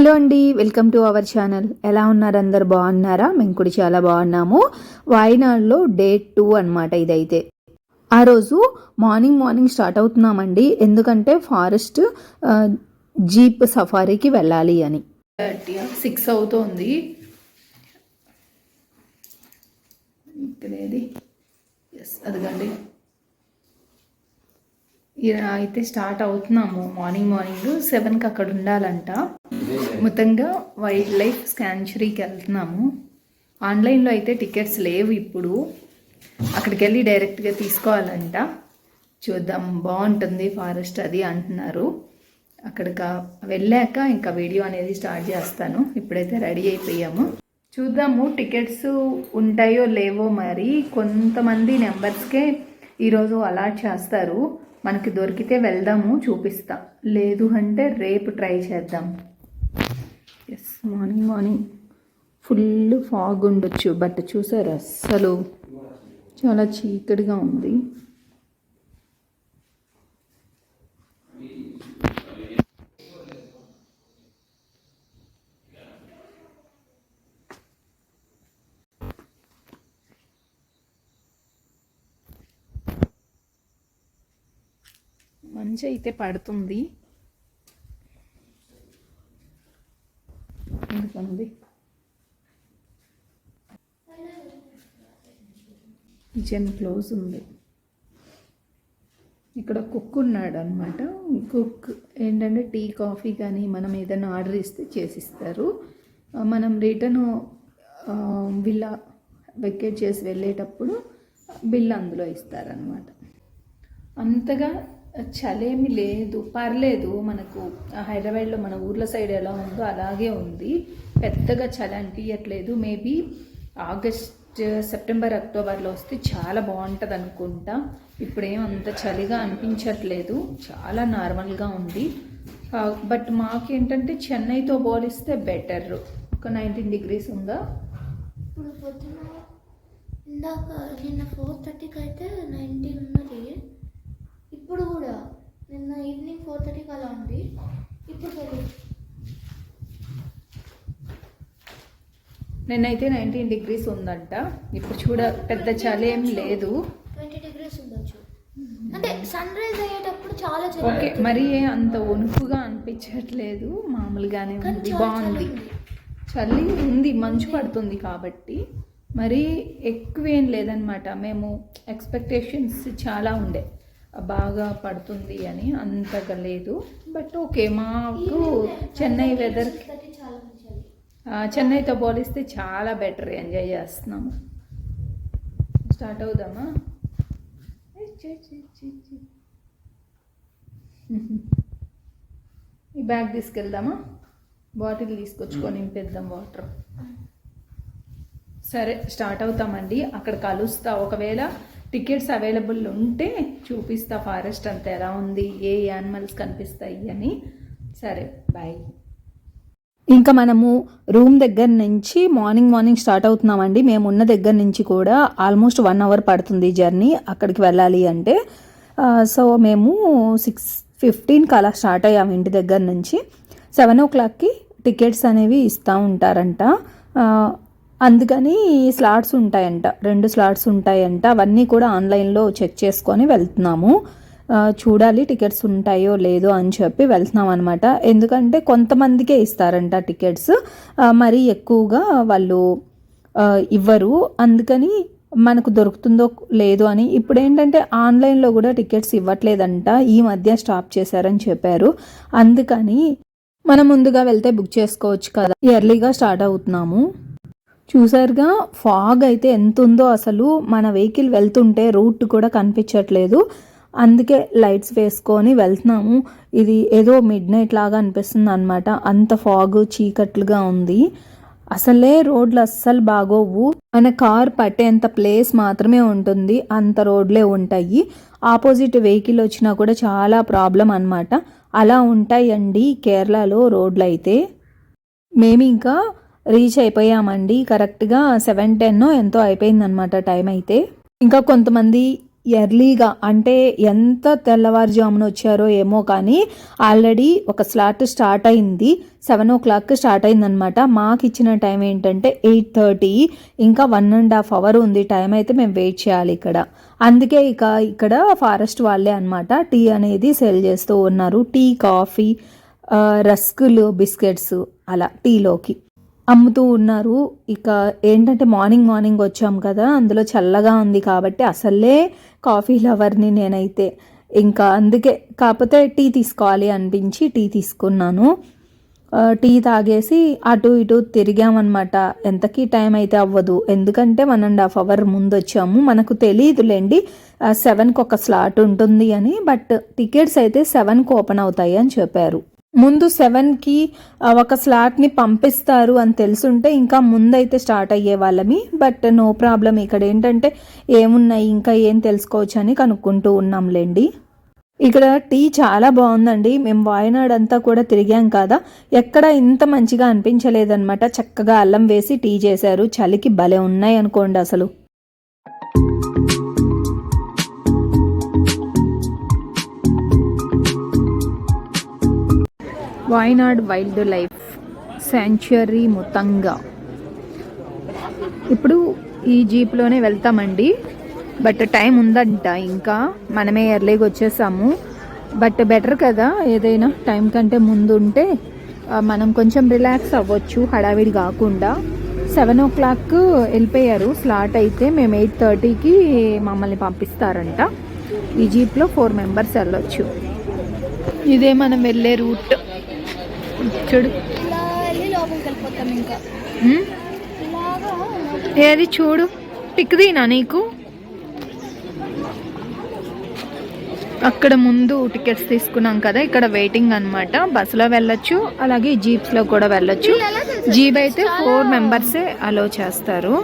Hello అండి welcome to our channel. ఎలా ఉన్నారు అందరు? బాగున్నారా? మేము కూడా చాలా బాగున్నాము. వాయినాడులో డే టూ అనమాట ఇదైతే. ఆ రోజు మార్నింగ్ మార్నింగ్ స్టార్ట్ అవుతున్నామండి. ఎందుకంటే ఫారెస్ట్ జీప్ సఫారీకి వెళ్ళాలి అని. సిక్స్ అవుతోంది. ఇక్కడేది? ఎస్ అదిగండి. అయితే స్టార్ట్ అవుతున్నాము మార్నింగ్ మార్నింగ్. సెవెన్కి అక్కడ ఉండాలంట. మొత్తంగా వైల్డ్ లైఫ్ స్కాన్చరీకి వెళ్తున్నాము. ఆన్లైన్లో అయితే టికెట్స్ లేవు ఇప్పుడు. అక్కడికి వెళ్ళి డైరెక్ట్గా తీసుకోవాలంట. చూద్దాం బాగుంటుంది ఫారెస్ట్ అది అంటున్నారు. అక్కడికి వెళ్ళాక ఇంకా వీడియో అనేది స్టార్ట్ చేస్తాను. ఇప్పుడైతే రెడీ అయిపోయాము. చూద్దాము టికెట్స్ ఉంటాయో లేవో మరి. కొంతమంది నెంబర్స్కే ఈరోజు అలాట్ చేస్తారు. మనకి దొరికితే వెళ్దాము చూపిస్తా. లేదు అంటే రేపు ట్రై చేద్దాం. Yes morning morning full fog ఉండొచ్చు బట్ చూసారు? అస్సలు చాలా చీకటిగా ఉంది. మంచి అయితే పడుతుంది. కిచెన్ క్లోజ్ ఉంది. ఇక్కడ కుక్ ఉన్నాడు అనమాట కుక్ ఏంటంటే టీ కాఫీ కానీ మనం ఏదైనా ఆర్డర్ ఇస్తే చేసిస్తారు. మనం రిటర్న్ బిల్ వెకేట్ చేసి వెళ్ళేటప్పుడు బిల్ అందులో ఇస్తారనమాట అంతగా చలేమి లేదు పర్లేదు మనకు హైదరాబాద్లో మన ఊర్ల సైడ్ ఎలా ఉందో అలాగే ఉంది. పెద్దగా చలి అనిపించట్లేదు మేబీ ఆగస్ట్ సెప్టెంబర్ అక్టోబర్లో వస్తే చాలా బాగుంటుంది అనుకుంటా. ఇప్పుడేం అంత చలిగా అనిపించట్లేదు. చాలా నార్మల్గా ఉంది. బట్ మాకేంటంటే చెన్నైతో పోలిస్తే బెటర్. ఒక నైన్టీన్ డిగ్రీస్ ఉందా? ఇప్పుడు పొద్దున ఇందాక నిన్న ఫోర్ థర్టీకి అయితే నైన్టీన్ ఉన్నది. ఇప్పుడు కూడా నిన్న ఈవినింగ్ ఫోర్ థర్టీకి అలా ఉంది. ఇప్పుడు తెలియదు నేనైతే నైన్టీన్ డిగ్రీస్ ఉందంట. ఇప్పుడు చూడ పెద్ద చలి ఏం లేదు. ట్వంటీ డిగ్రీస్ ఉండొచ్చు. అంటే సన్ రైజ్ అయ్యేటప్పుడు చాలా ఓకే మరి అంత వణుకుగా అనిపించట్లేదు. మామూలుగానే ఉంది బాగుంది. చలి ఉంది. మంచు పడుతుంది కాబట్టి. మరి ఎక్కువేం లేదనమాట మేము ఎక్స్పెక్టేషన్స్ చాలా ఉండే. బాగా పడుతుంది అని అంతగా లేదు. బట్ ఓకే మాకు చెన్నై వెదర్ చలి. చెన్నైతో పోలిస్తే చాలా బెటర్ ఎంజాయ్ చేస్తున్నాము. స్టార్ట్ అవుదామా. ఈ బ్యాగ్ తీసుకెళ్దామా? బాటిల్ తీసుకొచ్చుకొని నింపేద్దాం వాటర్ సరే స్టార్ట్ అవుతామండి. అక్కడ కలుస్తా. ఒకవేళ టికెట్స్ అవైలబుల్ ఉంటే చూపిస్తా ఫారెస్ట్ అంతా ఎలా ఉంది ఏ యానిమల్స్ కనిపిస్తాయి అని. సరే బాయ్ ఇంకా మనము రూమ్ దగ్గర నుంచి మార్నింగ్ మార్నింగ్ స్టార్ట్ అవుతున్నామండి. మేము ఉన్న దగ్గర నుంచి కూడా ఆల్మోస్ట్ వన్ అవర్ పడుతుంది జర్నీ అక్కడికి వెళ్ళాలి అంటే. సో మేము సిక్స్ ఫిఫ్టీన్కి అలా స్టార్ట్ అయ్యాము ఇంటి దగ్గర నుంచి. సెవెన్ ఓ క్లాక్కి టికెట్స్ అనేవి ఇస్తూ ఉంటారంట. అందుకని స్లాట్స్ ఉంటాయంట. రెండు స్లాట్స్ ఉంటాయంట. అవన్నీ కూడా ఆన్లైన్లో చెక్ చేసుకొని వెళ్తున్నాము. చూడాలి టికెట్స్ ఉంటాయో లేదో అని చెప్పి వెళ్తున్నాం అనమాట ఎందుకంటే కొంతమందికే ఇస్తారంట టికెట్స్. మరీ ఎక్కువగా వాళ్ళు ఇవ్వరు. అందుకని మనకు దొరుకుతుందో లేదో అని ఇప్పుడు ఏంటంటే ఆన్లైన్లో కూడా టికెట్స్ ఇవ్వట్లేదంట. ఈ మధ్య స్టాప్ చేశారని చెప్పారు. అందుకని మనం ముందుగా వెళ్తే బుక్ చేసుకోవచ్చు కదా. ఎర్లీగా స్టార్ట్ అవుతున్నాము. చూసారుగా ఫాగ్ అయితే ఎంత ఉందో అసలు మన వెహికల్ వెళ్తుంటే రూట్ కూడా కనిపించట్లేదు. అందుకే లైట్స్ వేసుకొని వెళ్తున్నాము. ఇది ఏదో మిడ్ నైట్ లాగా అనిపిస్తుంది అనమాట అంత ఫాగ్ చీకట్లుగా ఉంది. అసలే రోడ్లు అస్సలు బాగోవు. మన కార్ పట్టేంత ప్లేస్ మాత్రమే ఉంటుంది. అంత రోడ్లే ఉంటాయి. ఆపోజిట్ వెహికల్ వచ్చినా కూడా చాలా ప్రాబ్లం అన్నమాట. అలా ఉంటాయండి కేరళలో రోడ్లు అయితే మేము ఇంకా రీచ్ అయిపోయామండి. కరెక్ట్గా సెవెన్ టెన్ ఎంతో అయిపోయిందనమాట టైం అయితే. ఇంకా కొంతమంది ఎర్లీగా అంటే ఎంత తెల్లవారుజామున వచ్చారో ఏమో కానీ ఆల్రెడీ ఒక స్లాట్ స్టార్ట్ అయింది. సెవెన్ ఓ క్లాక్ స్టార్ట్ అయిందనమాట మాకు ఇచ్చిన టైం ఏంటంటే ఎయిట్ థర్టీ. ఇంకా వన్ అండ్ హాఫ్ అవర్ ఉంది. టైం అయితే మేము వెయిట్ చేయాలి ఇక్కడ. అందుకే ఇక ఇక్కడ ఫారెస్ట్ వాళ్ళే అనమాట టీ అనేది సేల్ చేస్తూ ఉన్నారు. టీ కాఫీ రస్కులు బిస్కెట్స్ అలా టీలోకి. అమ్ముతూ ఉన్నారు. ఇక ఏంటంటే మార్నింగ్ మార్నింగ్ వచ్చాం కదా అందులో చల్లగా ఉంది కాబట్టి అసలే కాఫీ లవర్ని నేనైతే. ఇంకా అందుకే కాకపోతే టీ తీసుకోవాలి అనిపించి టీ తీసుకున్నాను. టీ తాగేసి అటు ఇటు తిరిగామన్నమాట. ఎంతకీ టైం అయితే అవ్వదు. ఎందుకంటే వన్ అండ్ హాఫ్ అవర్ ముందు వచ్చాము. మనకు తెలియదులేండి సెవెన్కి ఒక స్లాట్ ఉంటుంది అని బట్ టికెట్స్ అయితే సెవెన్కి ఓపెన్ అవుతాయి అని చెప్పారు. ముందు సెవెన్కి ఒక స్లాట్ని పంపిస్తారు అని తెలుసుంటే ఇంకా ముందైతే స్టార్ట్ అయ్యే వాళ్ళమి. బట్ నో ప్రాబ్లం ఇక్కడ ఏంటంటే ఏమున్నాయి ఇంకా ఏం తెలుసుకోవచ్చు అని కనుక్కుంటూ ఉన్నాంలేండి. ఇక్కడ టీ చాలా బాగుందండి. మేము వాయనాడ్ అంతా కూడా తిరిగాం కదా. ఎక్కడ ఇంత మంచిగా అనిపించలేదన్నమాట. చక్కగా అల్లం వేసి టీ చేశారు. చలికి భలే ఉన్నాయి అనుకోండి అసలు. Wayanad wild life sanctuary Muthanga. ఇప్పుడు ఈ జీప్లోనే వెళ్తామండి. బట్ టైం ఉందంట. ఇంకా మనమే ఎర్లీగా వచ్చేసాము. బట్ బెటర్ కదా ఏదైనా టైం కంటే ముందు ఉంటే మనం కొంచెం రిలాక్స్ అవ్వచ్చు హడావిడి కాకుండా. సెవెన్ ఓ క్లాక్ వెళ్ళిపోయారు. స్లాట్ అయితే మేము ఎయిట్ థర్టీకి మమ్మల్ని పంపిస్తారంట. ఈ జీప్లో ఫోర్ మెంబర్స్ వెళ్ళొచ్చు. ఇదే మనం వెళ్ళే రూట్. చూడు. ఏది చూడు. టిక్దీనా నీకు? అక్కడ ముందు టికెట్స్ తీసుకున్నాం కదా ఇక్కడ వెయిటింగ్ అన్నమాట. బస్సులో వెళ్ళొచ్చు అలాగే జీప్స్లో కూడా వెళ్ళొచ్చు. జీప్ అయితే ఫోర్ మెంబర్సే అలో చేస్తారు.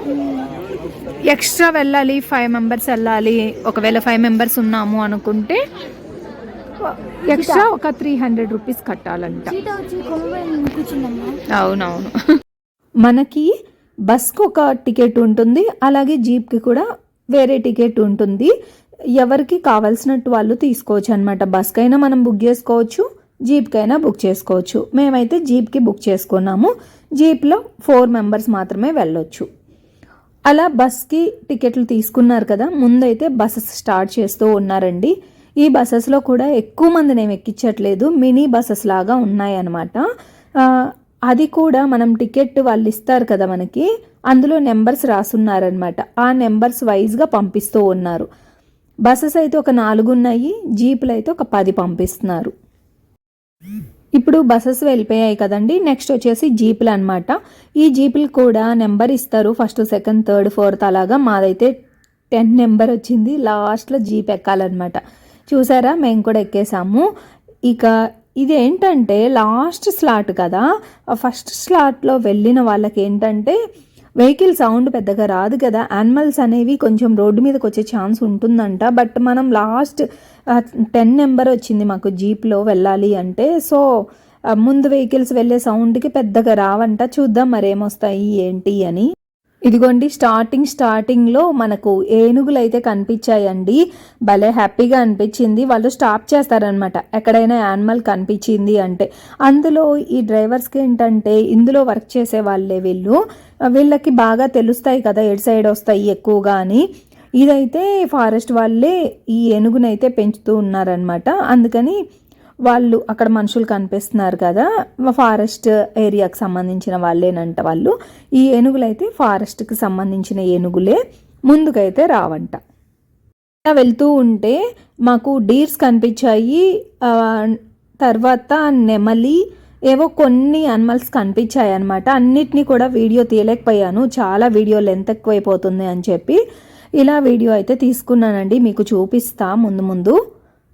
ఎక్స్ట్రా వెళ్ళాలి ఫైవ్ మెంబర్స్ వెళ్ళాలి. ఒకవేళ ఫైవ్ మెంబర్స్ ఉన్నాము అనుకుంటే ఎక్స్ట్రా ఒక త్రీ హండ్రెడ్ రూపీస్ కట్టాలంట. అవునవును. మనకి బస్కి ఒక టికెట్ ఉంటుంది అలాగే జీప్కి కూడా వేరే టికెట్ ఉంటుంది. ఎవరికి కావాల్సినట్టు వాళ్ళు తీసుకోవచ్చు అనమాట బస్కైనా మనం బుక్ చేసుకోవచ్చు జీప్కైనా బుక్ చేసుకోవచ్చు. మేమైతే జీప్కి బుక్ చేసుకున్నాము. జీప్లో ఫోర్ మెంబర్స్ మాత్రమే వెళ్ళొచ్చు. అలా బస్కి టికెట్లు తీసుకున్నారు కదా ముందైతే బస్సెస్ స్టార్ట్ చేస్తూ ఉన్నారండి. ఈ బస్సెస్లో కూడా ఎక్కువ మందిని ఏమి ఎక్కించట్లేదు. మినీ బస్సెస్ లాగా ఉన్నాయన్నమాట. అది కూడా మనం టికెట్ వాళ్ళు ఇస్తారు కదా మనకి. అందులో నెంబర్స్ రాసున్నారనమాట ఆ నెంబర్స్ వైజ్గా పంపిస్తూ ఉన్నారు. బస్సెస్ అయితే ఒక నాలుగు ఉన్నాయి. జీపులు అయితే ఒక పది పంపిస్తున్నారు. ఇప్పుడు బస్సెస్ వెళ్ళిపోయాయి కదండి. నెక్స్ట్ వచ్చేసి జీపులు అనమాట ఈ జీపులు కూడా నెంబర్ ఇస్తారు. ఫస్ట్ సెకండ్ థర్డ్ ఫోర్త్ అలాగా మాదైతే టెన్ నెంబర్ వచ్చింది. లాస్ట్లో జీప్ ఎక్కాలన్నమాట. చూసారా? మేము కూడా ఎక్కేసాము. ఇక ఇది ఏంటంటే లాస్ట్ స్లాట్ కదా. ఫస్ట్ స్లాట్లో వెళ్ళిన వాళ్ళకి ఏంటంటే వెహికల్ సౌండ్ పెద్దగా రాదు కదా. యానిమల్స్ అనేవి కొంచెం రోడ్డు మీదకి వచ్చే ఛాన్స్ ఉంటుందంట. బట్ మనం లాస్ట్ టెన్ నెంబర్ వచ్చింది మాకు జీప్లో వెళ్ళాలి అంటే. సో ముందు వెహికల్స్ వెళ్ళే సౌండ్కి పెద్దగా రావంట. చూద్దాం మరేమొస్తాయి ఏంటి అని. ఇదిగోండి స్టార్టింగ్ స్టార్టింగ్లో మనకు ఏనుగులు అయితే కనిపించాయండి. భలే హ్యాపీగా అనిపించింది. వాళ్ళు స్టాప్ చేస్తారనమాట ఎక్కడైనా యానిమల్ కనిపించింది అంటే. అందులో ఈ డ్రైవర్స్కి ఏంటంటే ఇందులో వర్క్ చేసే వాళ్ళే వీళ్ళు. వీళ్ళకి బాగా తెలుస్తాయి కదా ఎటు సైడ్ వస్తాయి ఎక్కువగా అని. ఇదైతే ఫారెస్ట్ వాళ్ళే ఈ ఏనుగునైతే పెంచుతూ ఉన్నారనమాట అందుకని వాళ్ళు అక్కడ మనుషులు కనిపిస్తున్నారు కదా ఫారెస్ట్ ఏరియాకి సంబంధించిన వాళ్ళేనంట వాళ్ళు. ఈ ఏనుగులు అయితే ఫారెస్ట్కి సంబంధించిన ఏనుగులే ముందుకైతే రావంట. ఇలా వెళ్తూ ఉంటే మాకు డీర్స్ కనిపించాయి తర్వాత నెమలి ఏవో కొన్ని అనిమల్స్ కనిపించాయి అనమాట అన్నిటినీ కూడా వీడియో తీయలేకపోయాను. చాలా వీడియో లెంత్ ఎక్కువైపోతుంది అని చెప్పి ఇలా వీడియో అయితే తీసుకున్నానండి. మీకు చూపిస్తా ముందు ముందు.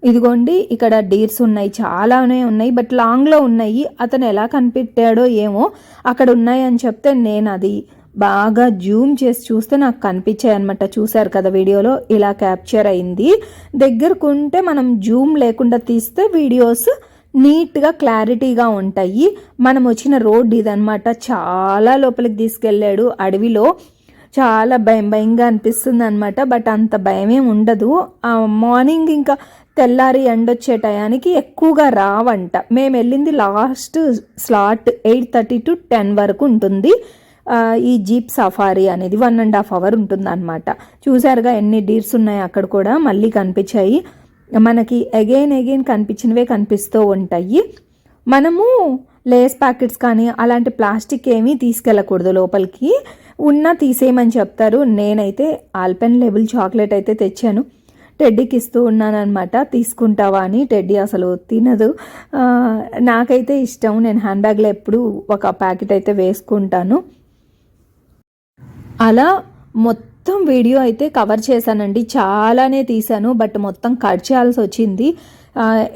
ఇదిగోండి ఇక్కడ డీర్స్ ఉన్నాయి చాలానే ఉన్నాయి బట్ లాంగ్లో ఉన్నాయి. అతను ఎలా కనిపెట్టాడో ఏమో అక్కడ ఉన్నాయి అని చెప్తే నేను అది బాగా జూమ్ చేసి చూస్తే నాకు కనిపించాయి అనమాట చూశారు కదా వీడియోలో? ఇలా క్యాప్చర్ అయింది. దగ్గరకుంటే మనం జూమ్ లేకుండా తీస్తే వీడియోస్ నీట్గా క్లారిటీగా ఉంటాయి. మనం వచ్చిన రోడ్ ఇదనమాట చాలా లోపలికి తీసుకెళ్ళాడు. అడవిలో చాలా భయం భయంగా అనిపిస్తుంది అనమాట బట్ అంత భయమేం ఉండదు. మార్నింగ్ ఇంకా తెల్లారి ఎండొచ్చే టయానికి ఎక్కువగా రావంట. మేము వెళ్ళింది last slot eight thirty to ten వరకు ఉంటుంది. ఈ జీప్ సఫారీ అనేది వన్ అండ్ హాఫ్ అవర్ ఉంటుంది అనమాట చూసారుగా ఎన్ని డీర్స్ ఉన్నాయి అక్కడ కూడా మళ్ళీ కనిపించాయి. మనకి అగైన్ అగైన్ కనిపించినవే కనిపిస్తూ ఉంటాయి. మనము లేస్ ప్యాకెట్స్ కానీ అలాంటి ప్లాస్టిక్ ఏమీ తీసుకెళ్ళకూడదు లోపలికి. ఉన్నా తీసేయమని చెప్తారు. నేనైతే ఆల్పెన్ లేబుల్ చాక్లెట్ అయితే తెచ్చాను. టెడ్డీకి ఇస్తూ ఉన్నానమాట తీసుకుంటావా అని టెడ్డీ అసలు తినదు. నాకైతే ఇష్టం. నేను హ్యాండ్ బ్యాగ్లో ఎప్పుడు ఒక ప్యాకెట్ అయితే వేసుకుంటాను. అలా మొత్తం వీడియో అయితే కవర్ చేశానండి. చాలానే తీశాను బట్ మొత్తం కట్ చేయాల్సి వచ్చింది.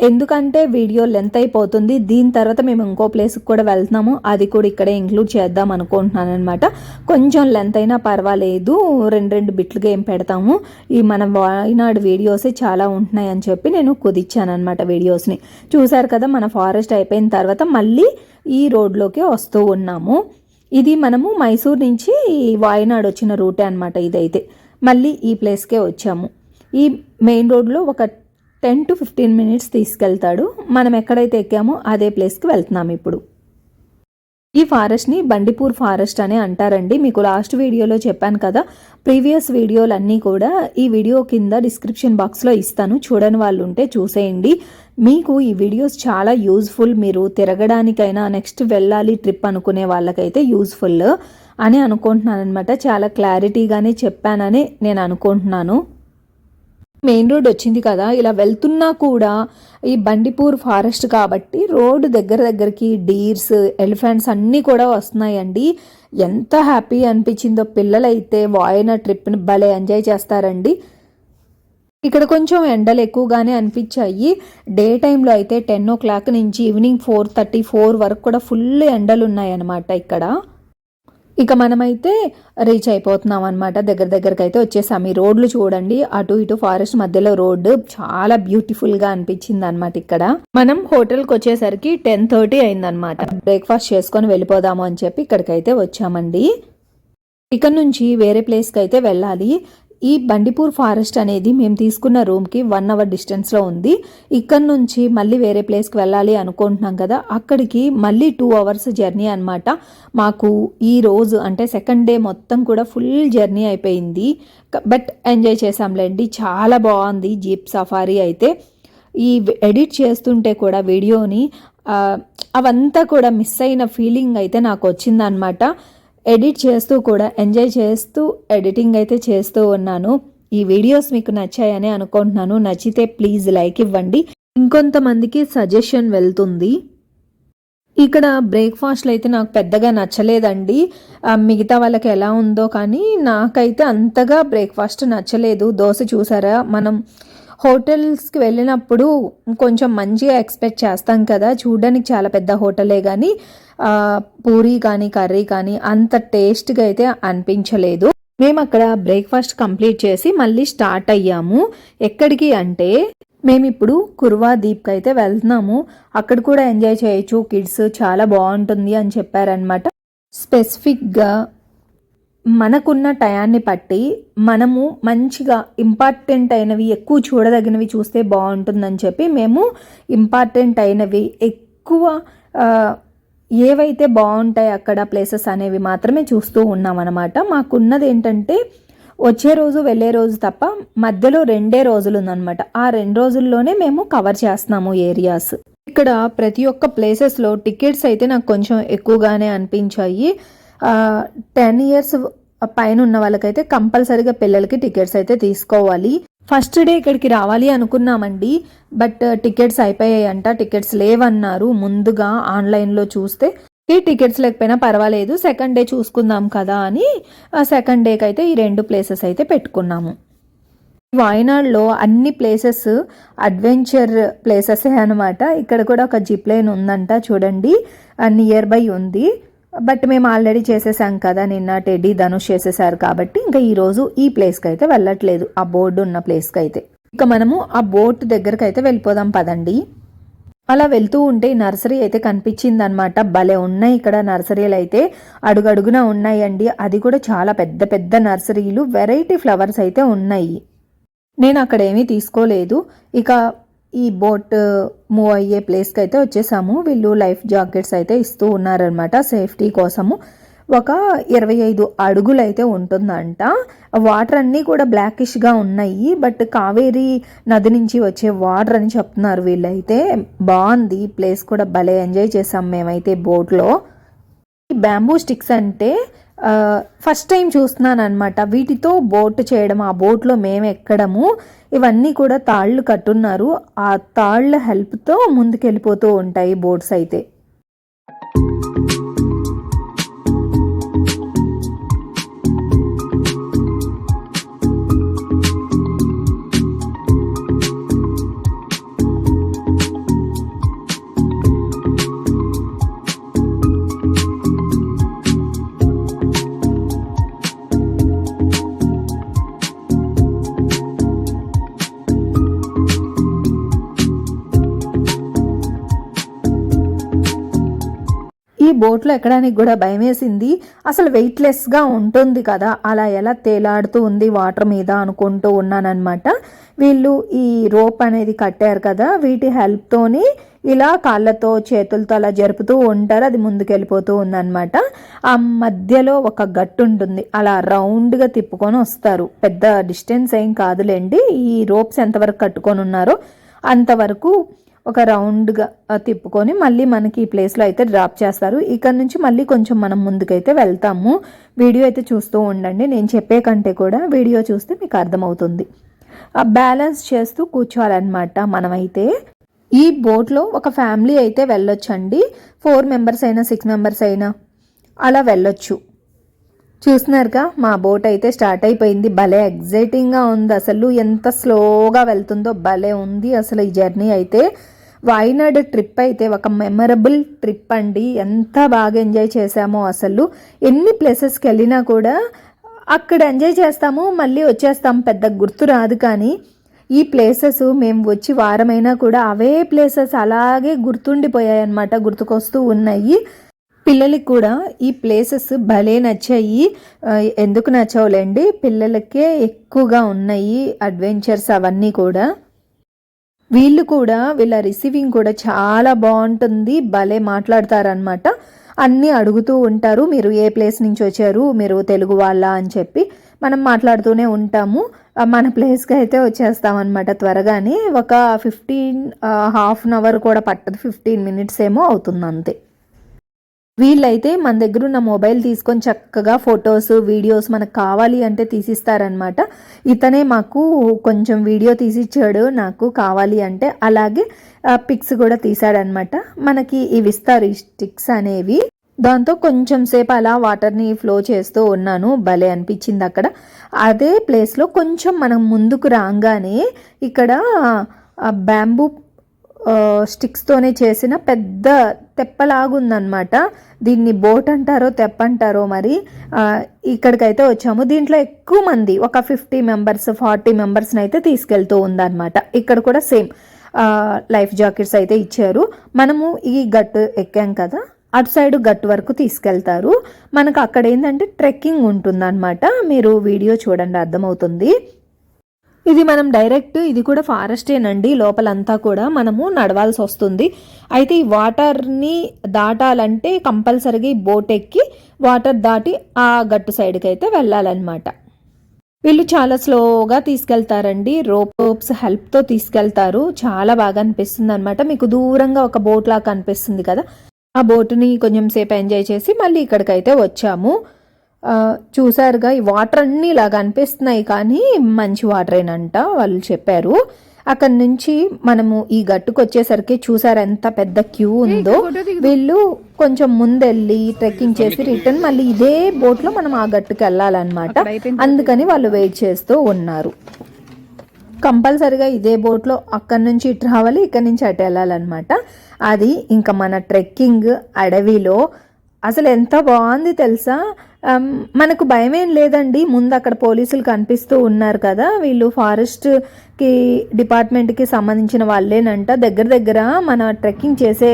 ఎందుకంటే వీడియో లెంత్ అయిపోతుంది. దీని తర్వాత మేము ఇంకో ప్లేస్కి కూడా వెళ్తున్నాము. అది కూడా ఇక్కడే ఇంక్లూడ్ చేద్దాం అనుకుంటున్నాను అనమాట కొంచెం లెంత్ అయినా పర్వాలేదు. రెండు రెండు బిట్లుగా ఏం పెడతాము. ఈ మన వాయినాడు వీడియోసే చాలా ఉంటున్నాయి అని చెప్పి నేను కుదిచ్చాను అనమాట వీడియోస్ని చూశారు కదా మన ఫారెస్ట్ అయిపోయిన తర్వాత మళ్ళీ ఈ రోడ్లోకి వస్తూ ఉన్నాము. ఇది మనము మైసూర్ నుంచి వాయనాడు వచ్చిన రూటే అనమాట ఇదైతే. మళ్ళీ ఈ ప్లేస్కే వచ్చాము. ఈ మెయిన్ రోడ్లో ఒక టెన్ టు ఫిఫ్టీన్ మినిట్స్ తీసుకెళ్తాడు. మనం ఎక్కడైతే ఎక్కామో అదే ప్లేస్కి వెళ్తున్నాం ఇప్పుడు. ఈ ఫారెస్ట్ని బండిపూర్ ఫారెస్ట్ అని అంటారండి. మీకు లాస్ట్ వీడియోలో చెప్పాను కదా. ప్రీవియస్ వీడియోలన్నీ కూడా ఈ వీడియో కింద డిస్క్రిప్షన్ బాక్స్లో ఇస్తాను. చూడని వాళ్ళు ఉంటే చూసేయండి. మీకు ఈ వీడియోస్ చాలా యూజ్ఫుల్ మీరు తిరగడానికైనా నెక్స్ట్ వెళ్ళాలి ట్రిప్ అనుకునే వాళ్ళకైతే యూజ్ఫుల్ అని అనుకుంటున్నాను అనమాట చాలా క్లారిటీగానే చెప్పానని నేను అనుకుంటున్నాను. మెయిన్ రోడ్ వచ్చింది కదా ఇలా వెళ్తున్నా కూడా ఈ బండిపూర్ ఫారెస్ట్ కాబట్టి రోడ్డు దగ్గర దగ్గరికి డీర్స్ ఎలిఫెంట్స్ అన్నీ కూడా వస్తున్నాయండి. ఎంత హ్యాపీ అనిపించిందో పిల్లలైతే వాయిన ట్రిప్ని భలే ఎంజాయ్ చేస్తారండి. ఇక్కడ కొంచెం ఎండలు ఎక్కువగానే అనిపించాయి. డే టైంలో అయితే టెన్ ఓ క్లాక్ నుంచి ఈవినింగ్ ఫోర్ థర్టీ ఫోర్ వరకు కూడా ఫుల్ ఎండలు ఉన్నాయన్నమాట ఇక్కడ. ఇక మనమైతే రీచ్ అయిపోతున్నాం అనమాట దగ్గర దగ్గరకు అయితే వచ్చేసాం. ఈ రోడ్లు చూడండి అటు ఇటు ఫారెస్ట్ మధ్యలో రోడ్డు చాలా బ్యూటిఫుల్గా అనిపించింది అనమాట ఇక్కడ. మనం హోటల్కి వచ్చేసరికి టెన్ థర్టీ అయిందనమాట బ్రేక్ఫాస్ట్ చేసుకొని వెళ్ళిపోదాము అని చెప్పి ఇక్కడికైతే వచ్చామండి. ఇక్కడ నుంచి వేరే ప్లేస్కి అయితే వెళ్ళాలి. ఈ బండిపూర్ ఫారెస్ట్ అనేది మేము తీసుకున్న రూమ్కి వన్ అవర్ డిస్టెన్స్లో ఉంది. ఇక్కడ నుంచి మళ్ళీ వేరే ప్లేస్కి వెళ్ళాలి అనుకుంటున్నాం కదా అక్కడికి మళ్ళీ టూ అవర్స్ జర్నీ అనమాట మాకు ఈ రోజు అంటే సెకండ్ డే మొత్తం కూడా ఫుల్ జర్నీ అయిపోయింది. బట్ ఎంజాయ్ చేసాంలేండి చాలా బాగుంది జీప్ సఫారీ అయితే. ఈ ఎడిట్ చేస్తుంటే కూడా వీడియోని అవంతా కూడా మిస్ అయిన ఫీలింగ్ అయితే నాకు వచ్చిందనమాట ఎడిట్ చేస్తూ కూడా ఎంజాయ్ చేస్తూ ఎడిటింగ్ అయితే చేస్తూ ఉన్నాను. ఈ వీడియోస్ మీకు నచ్చాయని అనుకుంటున్నాను. నచ్చితే ప్లీజ్ లైక్ ఇవ్వండి. ఇంకొంతమందికి సజెషన్ వెళ్తుంది. ఇక్కడ బ్రేక్ఫాస్ట్లు అయితే నాకు పెద్దగా నచ్చలేదండి. మిగతా వాళ్ళకి ఎలా ఉందో కానీ నాకైతే అంతగా బ్రేక్ఫాస్ట్ నచ్చలేదు. దోశ చూసారా? మనం హోటల్స్కి వెళ్ళినప్పుడు కొంచెం మంచిగా ఎక్స్పెక్ట్ చేస్తాం కదా చూడడానికి చాలా పెద్ద హోటలే కానీ పూరి పూరీ కానీ కర్రీ కానీ అంత టేస్ట్గా అయితే అనిపించలేదు. మేము అక్కడ బ్రేక్ఫాస్ట్ కంప్లీట్ చేసి మళ్ళీ స్టార్ట్ అయ్యాము. ఎక్కడికి అంటే మేము ఇప్పుడు కుర్వా దీప్కి అయితే వెళ్తున్నాము. అక్కడ కూడా ఎంజాయ్ చేయొచ్చు కిడ్స్ చాలా బాగుంటుంది అని చెప్పారనమాట స్పెసిఫిక్గా మనకున్న టయాన్ని బట్టి మనము మంచిగా ఇంపార్టెంట్ అయినవి ఎక్కువ చూడదగినవి చూస్తే బాగుంటుందని చెప్పి మేము ఇంపార్టెంట్ అయినవి ఎక్కువ ఏవైతే బాగుంటాయి అక్కడ ప్లేసెస్ అనేవి మాత్రమే చూస్తూ ఉన్నాం అనమాట మాకున్నది ఏంటంటే వచ్చే రోజు వెళ్ళే రోజు తప్ప మధ్యలో రెండే రోజులు ఉందన్నమాట. ఆ రెండు రోజుల్లోనే మేము కవర్ చేస్తున్నాము ఏరియాస్. ఇక్కడ ప్రతి ఒక్క ప్లేసెస్లో టికెట్స్ అయితే నాకు కొంచెం ఎక్కువగానే అనిపించాయి. టెన్ ఇయర్స్ పైన ఉన్న వాళ్ళకైతే కంపల్సరీగా పిల్లలకి టికెట్స్ అయితే తీసుకోవాలి. ఫస్ట్ డే ఇక్కడికి రావాలి అనుకున్నామండి బట్ టికెట్స్ అయిపోయాయంట టికెట్స్ లేవన్నారు. ముందుగా ఆన్లైన్లో చూస్తే ఈ టికెట్స్ లేకపోయినా పర్వాలేదు సెకండ్ డే చూసుకుందాం కదా అని సెకండ్ డేకి అయితే ఈ రెండు ప్లేసెస్ అయితే పెట్టుకున్నాము. వాయనాడ్లో అన్ని ప్లేసెస్ అడ్వెంచర్ ప్లేసెస్ అనమాట ఇక్కడ కూడా ఒక జిప్ లైన్ ఉందంట చూడండి. నియర్ బై ఉంది. బట్ మేము ఆల్రెడీ చేసేసాం కదా నిన్న టెడ్డీ ధనుష్ చేసేసారు కాబట్టి ఇంకా ఈరోజు ఈ ప్లేస్కి అయితే వెళ్ళట్లేదు ఆ బోర్డు ఉన్న ప్లేస్కి అయితే. ఇక మనము ఆ బోట్ దగ్గరకు అయితే వెళ్ళిపోదాం పదండి. అలా వెళ్తూ ఉంటే నర్సరీ అయితే కనిపించింది అనమాట భలే ఉన్నాయి ఇక్కడ నర్సరీలు అయితే అడుగడుగున ఉన్నాయండి. అది కూడా చాలా పెద్ద పెద్ద నర్సరీలు వెరైటీ ఫ్లవర్స్ అయితే ఉన్నాయి. నేను అక్కడ ఏమీ తీసుకోలేదు. ఇక ఈ బోట్ uh, మూవ్ అయ్యే ప్లేస్కి అయితే వచ్చేసాము. వీళ్ళు లైఫ్ జాకెట్స్ అయితే ఇస్తూ ఉన్నారనమాట సేఫ్టీ కోసము. ఒక ఇరవై ఐదు అడుగులు అయితే ఉంటుందంట. వాటర్ అన్నీ కూడా బ్లాకిష్గా ఉన్నాయి. బట్ కావేరీ నది నుంచి వచ్చే వాటర్ అని చెప్తున్నారు వీళ్ళైతే. బాగుంది. ప్లేస్ కూడా భలే ఎంజాయ్ చేసాం మేమైతే బోట్లో ఈ బ్యాంబూ స్టిక్స్ అంటే ఫస్ట్ టైం చూస్తున్నాను అనమాట వీటితో బోట్ చేయడం ఆ బోట్లో మేము ఎక్కడము ఇవన్నీ కూడా తాళ్ళు కట్టున్నారు. ఆ తాళ్ళ హెల్ప్తో ముందుకెళ్ళిపోతూ ఉంటాయి బోట్స్ అయితే. బోట్లో ఎక్కడానికి కూడా భయమేసింది. అసలు వెయిట్లెస్గా ఉంటుంది కదా అలా ఎలా తేలాడుతూ ఉంది వాటర్ మీద అనుకుంటూ ఉన్నానన్నమాట. వీళ్ళు ఈ రోప్ అనేది కట్టారు కదా వీటి హెల్ప్తోని ఇలా కాళ్ళతో చేతులతో అలా జరుపుతూ ఉంటారు అది ముందుకెళ్ళిపోతూ ఉందన్నమాట. ఆ మధ్యలో ఒక గట్టు ఉంటుంది అలా రౌండ్గా తిప్పుకొని వస్తారు. పెద్ద డిస్టెన్స్ ఏం కాదులేండి ఈ రోప్స్ ఎంతవరకు కట్టుకొని ఉన్నారో అంతవరకు ఒక రౌండ్గా తిప్పుకొని మళ్ళీ మనకి ఈ ప్లేస్లో అయితే డ్రాప్ చేస్తారు. ఇక్కడ నుంచి మళ్ళీ కొంచెం మనం ముందుకైతే వెళ్తాము. వీడియో అయితే చూస్తూ ఉండండి. నేను చెప్పే కంటే కూడా వీడియో చూస్తే మీకు అర్థమవుతుంది. ఆ బ్యాలెన్స్ చేస్తూ కూర్చోవాలన్నమాట మనమైతే. ఈ బోట్లో ఒక ఫ్యామిలీ అయితే వెళ్ళొచ్చండి. ఫోర్ మెంబర్స్ అయినా సిక్స్ మెంబర్స్ అయినా అలా వెళ్ళొచ్చు. చూస్తున్నారుగా మా బోట్ అయితే స్టార్ట్ అయిపోయింది. భలే ఎగ్జైటింగ్గా ఉంది. అసలు ఎంత స్లోగా వెళ్తుందో భలే ఉంది అసలు ఈ జర్నీ అయితే. వాయినాడు ట్రిప్ అయితే ఒక మెమరబుల్ ట్రిప్ అండి. ఎంత బాగా ఎంజాయ్ చేసామో అసలు. ఎన్ని ప్లేసెస్కి వెళ్ళినా కూడా అక్కడ ఎంజాయ్ చేస్తాము మళ్ళీ వచ్చేస్తాం. పెద్ద గుర్తు రాదు కానీ ఈ ప్లేసెస్ మేము వచ్చి వారమైనా కూడా అవే ప్లేసెస్ అలాగే గుర్తుండిపోయాయి అన్నమాట గుర్తుకొస్తూ ఉన్నాయి. పిల్లలకి కూడా ఈ ప్లేసెస్ భలే నచ్చాయి. ఎందుకు నచ్చవులేండి? పిల్లలకే ఎక్కువగా ఉన్నాయి అడ్వెంచర్స్ అవన్నీ కూడా. వీళ్ళు కూడా వీళ్ళ రిసీవింగ్ కూడా చాలా బాగుంటుంది. భలే మాట్లాడతారనమాట అన్నీ అడుగుతూ ఉంటారు. మీరు ఏ ప్లేస్ నుంచి వచ్చారు? మీరు తెలుగు వాళ్ళ? అని చెప్పి మనం మాట్లాడుతూనే ఉంటాము. మన ప్లేస్కి అయితే వచ్చేస్తామన్నమాట త్వరగానే. ఒక ఫిఫ్టీన్ హాఫ్ అన్ అవర్ కూడా పట్టదు. ఫిఫ్టీన్ మినిట్స్ ఏమో అవుతుంది అంతే వీళ్ళైతే మన దగ్గర ఉన్న మొబైల్ తీసుకొని చక్కగా ఫొటోస్ వీడియోస్ మనకు కావాలి అంటే తీసిస్తారనమాట ఇతనే మాకు కొంచెం వీడియో తీసిచ్చాడు నాకు కావాలి అంటే అలాగే పిక్స్ కూడా తీసాడనమాట మనకి ఇవి ఇస్తారు ఈ స్టిక్స్ అనేవి దాంతో కొంచెం సేపు అలా వాటర్ని ఫ్లో చేస్తూ ఉన్నాను. భలే అనిపించింది అక్కడ. అదే ప్లేస్లో కొంచెం మనం ముందుకు రాగానే ఇక్కడ బ్యాంబూ స్టిక్స్తోనే చేసిన పెద్ద తెప్పలాగుందనమాట దీన్ని బోట్ అంటారో తెప్ప అంటారో మరి ఇక్కడికైతే వచ్చాము. దీంట్లో ఎక్కువ మంది ఒక ఫిఫ్టీ మెంబర్స్ ఫార్టీ మెంబర్స్ని అయితే తీసుకెళ్తూ ఉందన్నమాట. ఇక్కడ కూడా సేమ్ లైఫ్ జాకెట్స్ అయితే ఇచ్చారు. మనము ఈ గట్టు ఎక్కాం కదా అటు సైడ్ గట్టు వరకు తీసుకెళ్తారు. మనకు అక్కడ ఏంటంటే ట్రెక్కింగ్ ఉంటుందన్నమాట. మీరు వీడియో చూడండి అర్థమవుతుంది. ఇది మనం డైరెక్ట్ ఇది కూడా ఫారెస్టేనండి లోపలంతా కూడా మనము నడవాల్సి వస్తుంది. అయితే ఈ వాటర్ని దాటాలంటే కంపల్సరీగా ఈ బోట్ ఎక్కి వాటర్ దాటి ఆ గట్టు సైడ్కి అయితే వెళ్ళాలన్నమాట. వీళ్ళు చాలా స్లోగా తీసుకెళ్తారండి. రోప్స్ హెల్ప్తో తీసుకెళ్తారు. చాలా బాగా అనిపిస్తుంది అనమాట మీకు దూరంగా ఒక బోట్ లాగా కనిపిస్తుంది కదా. ఆ బోటుని కొంచెం సేపు ఎంజాయ్ చేసి మళ్ళీ ఇక్కడికైతే వచ్చాము. చూసారుగా ఈ వాటర్ అన్నీ ఇలాగ అనిపిస్తున్నాయి కానీ మంచి వాటరేనంట వాళ్ళు చెప్పారు. అక్కడ నుంచి మనము ఈ గట్టుకు వచ్చేసరికి చూసారు ఎంత పెద్ద క్యూ ఉందో. వీళ్ళు కొంచెం ముందెళ్ళి ట్రెక్కింగ్ చేసి రిటర్న్ మళ్ళీ ఇదే బోట్లో మనం ఆ గట్టుకు వెళ్ళాలన్నమాట. అందుకని వాళ్ళు వెయిట్ చేస్తూ ఉన్నారు. కంపల్సరిగా ఇదే బోట్లో అక్కడి నుంచి ఇటు రావాలి ఇక్కడి నుంచి అటు వెళ్ళాలన్నమాట. అది ఇంకా మన ట్రెక్కింగ్ అడవిలో అసలు ఎంత బాగుంది తెలుసా? మనకు భయం ఏం లేదండి. ముందు అక్కడ పోలీసులు కనిపిస్తూ ఉన్నారు కదా. వీళ్ళు ఫారెస్ట్కి డిపార్ట్మెంట్కి సంబంధించిన వాళ్ళేనంట. దగ్గర దగ్గర మన ట్రెక్కింగ్ చేసే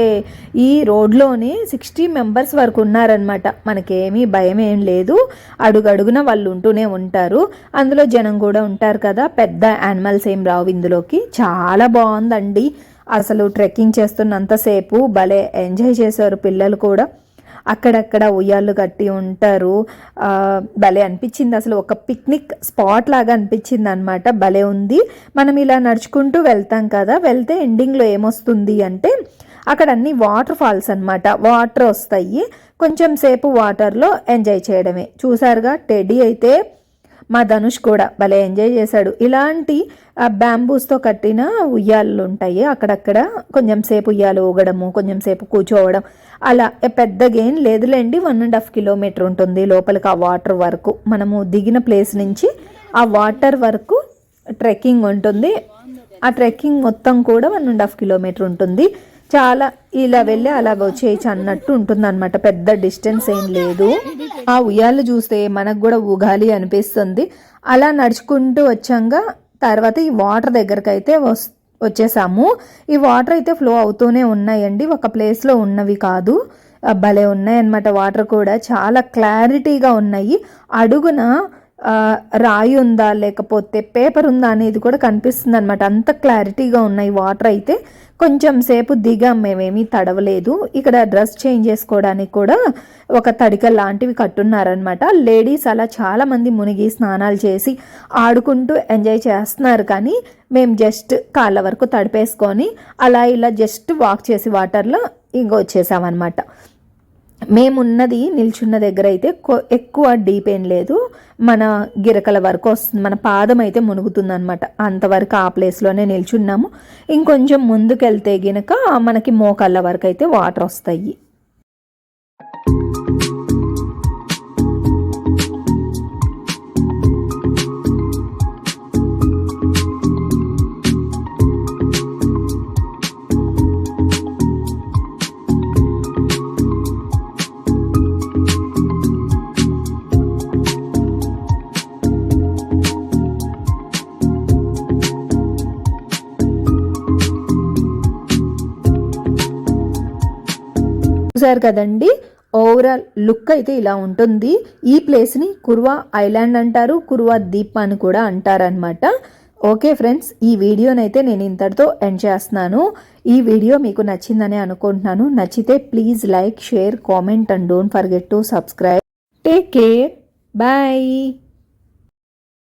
ఈ రోడ్లోనే సిక్స్టీ మెంబర్స్ వరకు ఉన్నారనమాట మనకేమీ భయం ఏం లేదు. అడుగడుగున వాళ్ళు ఉంటూనే ఉంటారు. అందులో జనం కూడా ఉంటారు కదా. పెద్ద యానిమల్స్ ఏం రావు ఇందులోకి. చాలా బాగుందండి. అసలు ట్రెక్కింగ్ చేస్తున్నంతసేపు భలే ఎంజాయ్ చేశారు పిల్లలు కూడా. అక్కడక్కడ ఉయ్యాళ్ళు కట్టి ఉంటారు. భలే అనిపించింది అసలు. ఒక పిక్నిక్ స్పాట్ లాగా అనిపించింది అనమాట భలే ఉంది. మనం ఇలా నడుచుకుంటూ వెళ్తాం కదా. వెళ్తే ఎండింగ్లో ఏమొస్తుంది అంటే అక్కడ అన్ని వాటర్ ఫాల్స్ అనమాట వాటర్ వస్తాయి. కొంచెం సేపు వాటర్లో ఎంజాయ్ చేయడమే. చూసారుగా? టెడీ అయితే మా ధనుష్ కూడా భలే ఎంజాయ్ చేశాడు. ఇలాంటి బ్యాంబూస్తో కట్టిన ఉయ్యాలు ఉంటాయి అక్కడక్కడ కొంచెం సేపు ఉయ్యాలు ఊగడము కొంచెం సేపు కూర్చోవడం. అలా పెద్ద పెద్దగా ఏం లేదులేండి వన్ అండ్ హాఫ్ కిలోమీటర్ ఉంటుంది. లోపలికి ఆ వాటర్ వరకు మనము దిగిన ప్లేస్ నుంచి ఆ వాటర్ వరకు ట్రెక్కింగ్ ఉంటుంది. ఆ ట్రెక్కింగ్ మొత్తం కూడా వన్ అండ్ హాఫ్ కిలోమీటర్ ఉంటుంది. చాలా ఇలా వెళ్ళి అలా వచ్చేయచ్చు అన్నట్టు ఉంటుంది అనమాట పెద్ద డిస్టెన్స్ ఏం లేదు. ఆ ఉయ్యాలు చూస్తే మనకు కూడా ఊగాలి అనిపిస్తుంది. అలా నడుచుకుంటూ వచ్చాక తర్వాత ఈ వాటర్ దగ్గరకు అయితే వస్ వచ్చేసాము. ఈ వాటర్ అయితే ఫ్లో అవుతూనే ఉన్నాయండి. ఒక ప్లేస్లో ఉన్నవి కాదు. భలే ఉన్నాయి అన్నమాట వాటర్ కూడా. చాలా క్లారిటీగా ఉన్నాయి. అడుగున రాయి ఉందా లేకపోతే పేపర్ ఉందా అనేది కూడా కనిపిస్తుంది అనమాట అంత క్లారిటీగా ఉన్నాయి. వాటర్ అయితే కొంచెం సేపు దిగాం మేమేమీ తడవలేదు. ఇక్కడ డ్రెస్ చేంజ్ చేసుకోవడానికి కూడా ఒక తడిక లాంటివి కట్టున్నారనమాట లేడీస్ అలా చాలామంది మునిగి స్నానాలు చేసి ఆడుకుంటూ ఎంజాయ్ చేస్తున్నారు. కానీ మేము జస్ట్ కాళ్ళ వరకు తడిపేసుకొని అలా ఇలా జస్ట్ వాక్ చేసి వాటర్లో ఇంకొచ్చేసామన్నమాట వచ్చేసామన్నమాట. మేమున్నది నిల్చున్న దగ్గర అయితే ఎక్కువ డీప్ ఏం లేదు. మన గిరకల వరకు వస్తుంది మన పాదం అయితే మునుగుతుంది అనమాట అంతవరకు ఆ ప్లేస్లోనే నిల్చున్నాము. ఇంకొంచెం ముందుకెళ్తే గినక మనకి మోకాళ్ళ వరకు అయితే వాటర్ వస్తాయి. చూసారు కదండి. ఓవరాల్ లుక్ అయితే ఇలా ఉంటుంది. ఈ ప్లేస్ని కుర్వా ఐలాండ్ అంటారు కుర్వా దీప్ అని కూడా అంటారనమాట ఓకే ఫ్రెండ్స్ ఈ వీడియోనైతే నేను ఇంతటితో ఎండ్ చేస్తున్నాను. ఈ వీడియో మీకు నచ్చిందని అనుకుంటున్నాను. నచ్చితే please like share comment and don't forget to subscribe take care bye